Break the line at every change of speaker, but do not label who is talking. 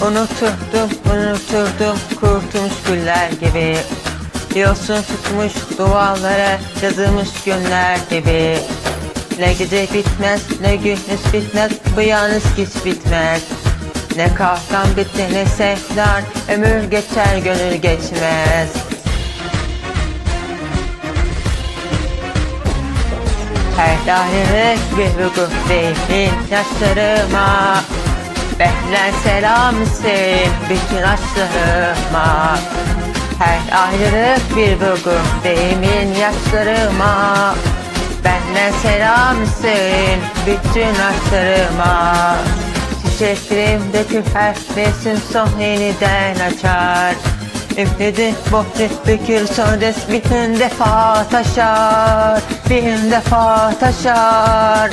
Unuturdum, unuturdum kurtulmuş güller gibi. Yosun tutmuş duvarlara yazılmış günler gibi. Ne gece bitmez, ne gündüz bitmez, bu yalnız hiç bitmez. Ne kahkahan bitti ne sevdan, ömür geçer gönül geçmez. Her daire bir vurgu değil yaşlarıma Benden selam sil bütün aşklarıma. Her ayrılık bir vurgu deyimin yaşlarıma. Benden selam sil bütün aşklarıma. Çiçeklerim dökül her mevsim son yeniden açar. Üfledi bohri bükür sondes bin defa taşar. Bin defa taşar